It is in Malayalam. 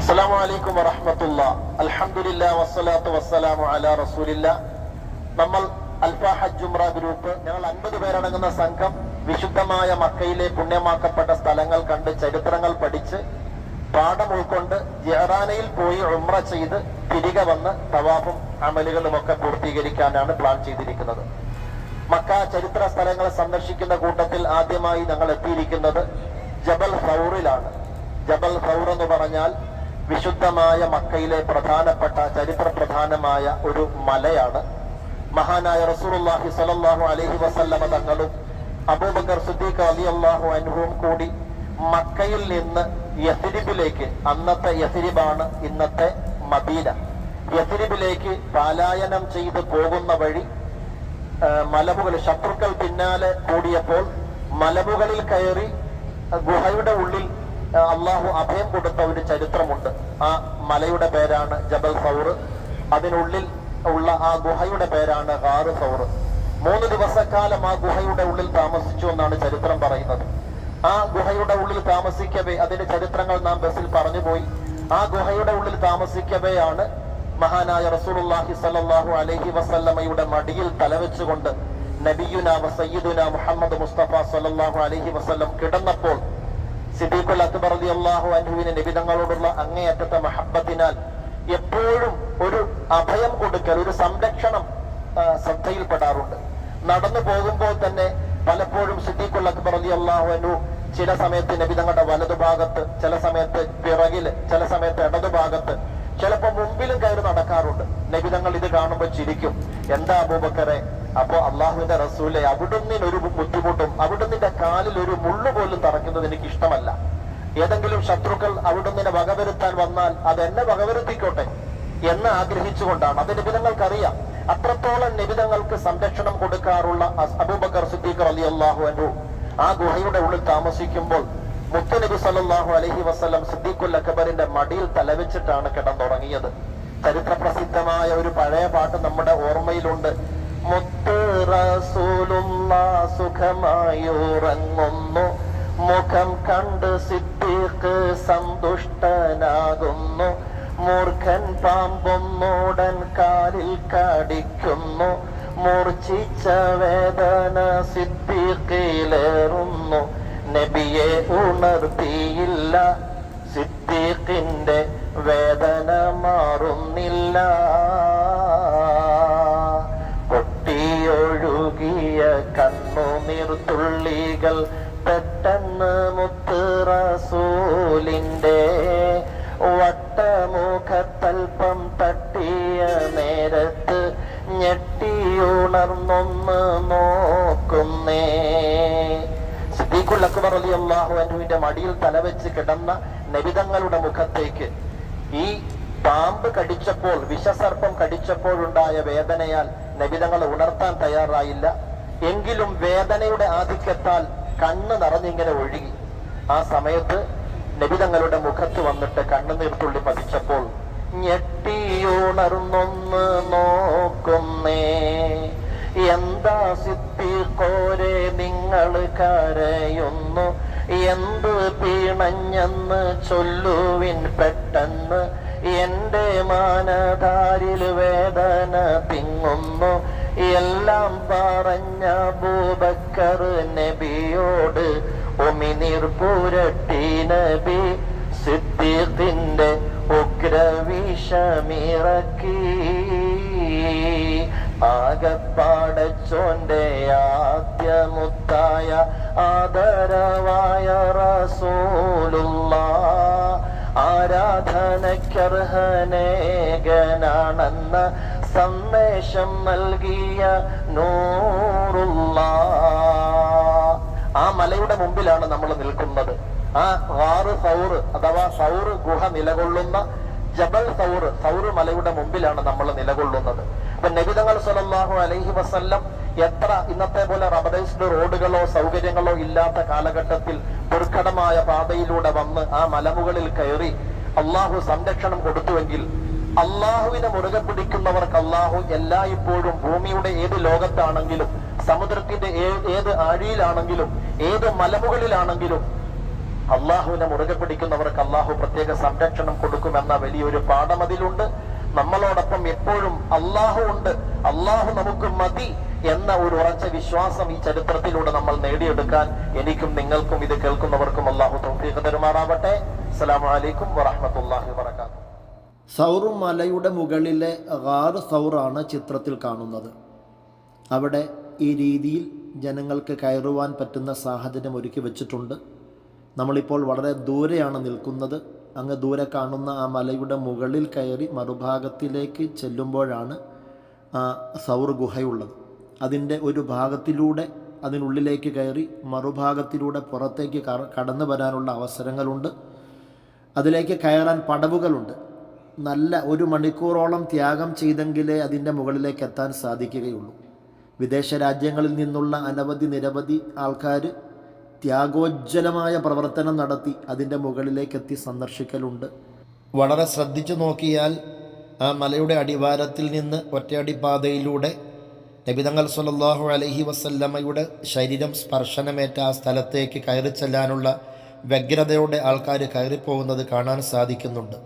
അസ്സലാമു അലൈക്കും വറഹ്മത്തുള്ള അൽഹംദുലില്ലാ വസ്സലാത്തു വസ്സലാമു അലാ റസൂലില്ല നമ്മൾ അൽഫ ഹജ്ജ് ഗ്രൂപ്പ്. ഞങ്ങൾ അൻപത് പേരടങ്ങുന്ന സംഘം വിശുദ്ധമായ മക്കയിലെ പുണ്യമാക്കപ്പെട്ട സ്ഥലങ്ങൾ കണ്ട് ചരിത്രങ്ങൾ പഠിച്ച് പാഠം ഉൾക്കൊണ്ട് ജഹറാനയിൽ പോയി ഉംറ ചെയ്ത് തിരികെ വന്ന് തവാഫും അമലുകളും ഒക്കെ പൂർത്തീകരിക്കാനാണ് പ്ലാൻ ചെയ്തിരിക്കുന്നത്. മക്ക ചരിത്ര സ്ഥലങ്ങൾ സന്ദർശിക്കുന്ന കൂട്ടത്തിൽ ആദ്യമായി ഞങ്ങൾ എത്തിയിരിക്കുന്നത് ജബൽ ഫൗറിലാണ് ജബൽ ഫൗർ എന്ന് പറഞ്ഞാൽ വിശുദ്ധമായ മക്കയിലെ പ്രധാനപ്പെട്ട ചരിത്ര പ്രധാനമായ ഒരു മലയാണ്. മഹാനായ റസൂലുള്ളാഹി സലല്ലാഹു അലൈഹി വസല്ലമ തങ്ങളും അബൂബക്കർ സുദ്ദീഖ് അലി അള്ളാഹു അനുഭവം കൂടി മക്കയിൽ നിന്ന് യസിരിബിലേക്ക് അന്നത്തെ യസിരിബാണ് ഇന്നത്തെ മദീന. യസിരിബിലേക്ക് പാലായനം ചെയ്ത് പോകുന്ന വഴി മലമുകൾ ശത്രുക്കൾ പിന്നാലെ കൂടിയപ്പോൾ മലമുകളിൽ കയറി ഗുഹയുടെ ഉള്ളിൽ അള്ളാഹു അഭയം കൊടുത്ത ഒരു ചരിത്രമുണ്ട്. ആ മലയുടെ പേരാണ് ജബൽ സൗർ അതിനുള്ളിൽ ഉള്ള ആ ഗുഹയുടെ പേരാണ് ഹാറ് സൗർ മൂന്ന് ദിവസക്കാലം ആ ഗുഹയുടെ ഉള്ളിൽ താമസിച്ചു എന്നാണ് ചരിത്രം പറയുന്നത്. ആ ഗുഹയുടെ ഉള്ളിൽ താമസിക്കവേ അതിന്റെ ചരിത്രങ്ങൾ നാം ബസ്സിൽ പറഞ്ഞുപോയി. ആ ഗുഹയുടെ ഉള്ളിൽ താമസിക്കവെയാണ് മഹാനായ റസൂലുള്ളാഹി സ്വല്ലല്ലാഹു അലൈഹി വസല്ലമയുടെ മടിയിൽ തലവെച്ചുകൊണ്ട് നബിയുന വസയ്യിദുന മുഹമ്മദ് മുസ്തഫ സ്വല്ലല്ലാഹു അലൈഹി വസല്ലം കിടന്നപ്പോൾ സിദ്ദീഖുൽ അക്ബർ റളിയല്ലാഹു അൻഹുവിന് നബിതങ്ങളോടുള്ള അങ്ങേയറ്റത്തെ മഹബ്ബത്തിനാൽ എപ്പോഴും ഒരു അഭയം കൊടുക്കൽ ഒരു സംരക്ഷണം ശ്രദ്ധയിൽപ്പെടാറുണ്ട്. നടന്നു പോകുമ്പോൾ തന്നെ പലപ്പോഴും സിദ്ദീഖുൽ അക്ബർ അള്ളാഹുനു ചില സമയത്ത് നബിതങ്ങളുടെ വലതുഭാഗത്ത് ചില സമയത്ത് പിറകിൽ ചില സമയത്ത് ഇടതുഭാഗത്ത് ചിലപ്പോൾ മുമ്പിലും കയറി നടക്കാറുണ്ട്. നബി തങ്ങൾ ഇത് കാണുമ്പോൾ ചിരിക്കും. എന്താ അബൂബക്കറെ? അപ്പോ അള്ളാഹുവിന്റെ റസൂലെ അവിടുന്ന് ഒരു ബുദ്ധിമുട്ടും അവിടുന്നിന്റെ കാലിൽ ഒരു മുള്ളു പോലും തറയ്ക്കുന്നത് എനിക്ക് ഇഷ്ടമല്ല ഏതെങ്കിലും ശത്രുക്കൾ അവിടുന്ന് വകവരുത്താൻ വന്നാൽ അത് എന്നെ വകവരുത്തിക്കോട്ടെ എന്ന് ആഗ്രഹിച്ചുകൊണ്ടാണ്. അത് നിബിതങ്ങൾക്കറിയാം. അത്രത്തോളം നിബിതങ്ങൾക്ക് സംരക്ഷണം കൊടുക്കാറുള്ള അബൂബക്കർ സിദ്ദീഖ് അലി അള്ളാഹു അനു ആ ഗുഹയുടെ ഉള്ളിൽ താമസിക്കുമ്പോൾ മുത്തനബി സല്ലല്ലാഹു അലഹി വസ്ലം സിദ്ദീഖുൽ അക്ബറിന്റെ മടിയിൽ തലവെച്ചിട്ടാണ് കിടന്നുറങ്ങിയത് ചരിത്ര പ്രസിദ്ധമായ ഒരു പഴയ പാട്ട് നമ്മുടെ ഓർമ്മയിലുണ്ട്. മുത്ത് റസൂലുള്ള സുഖമായുറങ്ങുന്നു മുഖം കണ്ട് സിദ്ദീഖ് സന്തുഷ്ടനാകുന്നു. മൂർഖൻ പാമ്പൊന്നോടൻ കാലിൽ കടിക്കുന്നു. മൂർച്ഛിച്ച വേദന സിദ്ദീഖിലേറുന്നു. നബിയെ ഉണർത്തിയില്ല. സിദ്ദീഖിന്റെ വേദന മാറുന്നില്ല. ഞെട്ടിയുണർന്നൊന്ന് നോക്കുന്നേ. സിദ്ദീഖുൽ അക്ബർ മടിയിൽ തലവെച്ച് കിടന്ന നബിതങ്ങളുടെ മുഖത്തേക്ക് ഈ പാമ്പ് കടിച്ചപ്പോൾ വിഷസർപ്പം കടിച്ചപ്പോഴുണ്ടായ വേദനയാൽ നബിതങ്ങൾ ഉണർത്താൻ തയ്യാറായില്ല. എങ്കിലും വേദനയുടെ ആധിക്യത്താൽ കണ്ണ് നിറഞ്ഞിങ്ങനെ ഒഴുകി. ആ സമയത്ത് നബിതങ്ങളുടെ മുഖത്ത് വന്നിട്ട് കണ്ണുനീർത്തുള്ളി പതിച്ചപ്പോൾ ഞെട്ടിയുണർന്നൊന്ന് നോക്കുന്നേ. എന്താ സിദ്ധിക്കോരെ നിങ്ങൾ കരയുന്നു. എന്ത് പീണഞ്ഞെന്ന് ചൊല്ലുവിൻ പെട്ടെന്ന്. എന്റെ മാനധാരിൽ വേദന തിങ്ങുന്നു. എല്ലാം പറഞ്ഞ ബൂബക്കർ നബിയോട് ഒമിനിർ പുരട്ടി നബി സിദ്ദീഖിന്റെ ഉഗ്രവിഷമിറക്കി ആകപ്പാടച്ചോന്റെ ആദ്യമുത്തായ ആദരവായ റസൂലുള്ള ആരാധനയ്ക്കർഹനേകനാണെന്ന സന്ദേശം നൽകിയ നൂറുള്ള. ആ മലയുടെ മുമ്പിലാണ് നമ്മൾ നിൽക്കുന്നത്. ആ വാറ് സൗറ് അഥവാ സൗറ് ഗുഹ നിലകൊള്ളുന്ന ജബൽ സൗറ് സൗറ് മലയുടെ മുമ്പിലാണ് നമ്മൾ നിലകൊള്ളുന്നത്. അപ്പൊ നബിതങ്ങൾ സല്ലല്ലാഹു അലൈഹി വസല്ലം എത്ര ഇന്നത്തെ പോലെ റബറൈസ്ഡ് റോഡുകളോ സൗകര്യങ്ങളോ ഇല്ലാത്ത കാലഘട്ടത്തിൽ ദുർഘടമായ പാതയിലൂടെ വന്ന് ആ മലമുകളിൽ കയറി അള്ളാഹു സംരക്ഷണം കൊടുത്തുവെങ്കിൽ അള്ളാഹുവിനെ മുറുകെ പിടിക്കുന്നവർക്ക് അള്ളാഹു എല്ലായ്പ്പോഴും ഭൂമിയുടെ ഏത് ലോകത്താണെങ്കിലും സമുദ്രത്തിന്റെ ഏത് ആഴിയിലാണെങ്കിലും ഏത് മലമുകളിലാണെങ്കിലും അള്ളാഹുവിനെ മുറുകെ പിടിക്കുന്നവർക്ക് അള്ളാഹു പ്രത്യേക സംരക്ഷണം കൊടുക്കുമെന്ന വലിയൊരു പാഠം അതിലുണ്ട്. നമ്മളോടൊപ്പം എപ്പോഴും അള്ളാഹു ഉണ്ട് അള്ളാഹു നമുക്ക് മതി എന്ന ഒരു ഉറച്ച വിശ്വാസം ഈ ചരിത്രത്തിലൂടെ നമ്മൾ നേടിയെടുക്കാൻ എനിക്കും നിങ്ങൾക്കും ഇത് കേൾക്കുന്നവർക്കും അള്ളാഹു തൗഫീഖ് തരുമാറാവട്ടെ. അസ്സലാമു വറഹമത്തല്ലാഹി വറഹ്മത്തുള്ളാഹി സൗറു മലയുടെ മുകളിലെ ഗാർ സൗറാണ് ചിത്രത്തിൽ കാണുന്നത്. അവിടെ ഈ രീതിയിൽ ജനങ്ങൾക്ക് കയറുവാൻ പറ്റുന്ന സാഹചര്യം ഒരുക്കി വെച്ചിട്ടുണ്ട്. നമ്മളിപ്പോൾ വളരെ ദൂരെയാണ് നിൽക്കുന്നത്. അങ്ങ് ദൂരെ കാണുന്ന ആ മലയുടെ മുകളിൽ കയറി മറുഭാഗത്തിലേക്ക് ചെല്ലുമ്പോഴാണ് സൗർ ഗുഹയുള്ളത്. അതിന്റെ ഒരു ഭാഗത്തിലൂടെ അതിനുള്ളിലേക്ക് കയറി മറുഭാഗത്തിലൂടെ പുറത്തേക്ക് കടന്നു വരാനുള്ള അവസരങ്ങളുണ്ട്. അതിലേക്ക് കയറാൻ പടവുകളുണ്ട്. നല്ല ഒരു മണിക്കൂറോളം ത്യാഗം ചെയ്തെങ്കിലേ അതിന്റെ മുകളിലേക്ക് എത്താൻ സാധിക്കുകയുള്ളൂ. വിദേശ രാജ്യങ്ങളിൽ നിന്നുള്ള അനവധി നിരവധി ആൾക്കാർ ത്യാഗോജ്ജലമായ പ്രവർത്തനം നടത്തി അതിന്റെ മുകളിലേക്ക് എത്തി സന്ദർശിക്കലുണ്ട്. വളരെ ശ്രദ്ധിച്ചു നോക്കിയാൽ ആ മലയുടെ അടിവാരത്തിൽ നിന്ന് ഒറ്റയടിപ്പാതയിലൂടെ നബിതങ്ങൾ സല്ലല്ലാഹു അലഹി വസല്ലമ്മയുടെ ശരീരം സ്പർശനമേറ്റ ആ സ്ഥലത്തേക്ക് കയറി ചെല്ലാനുള്ള വ്യഗ്രതയോടെ ആൾക്കാർ കയറിപ്പോകുന്നത് കാണാൻ സാധിക്കുന്നുണ്ട്.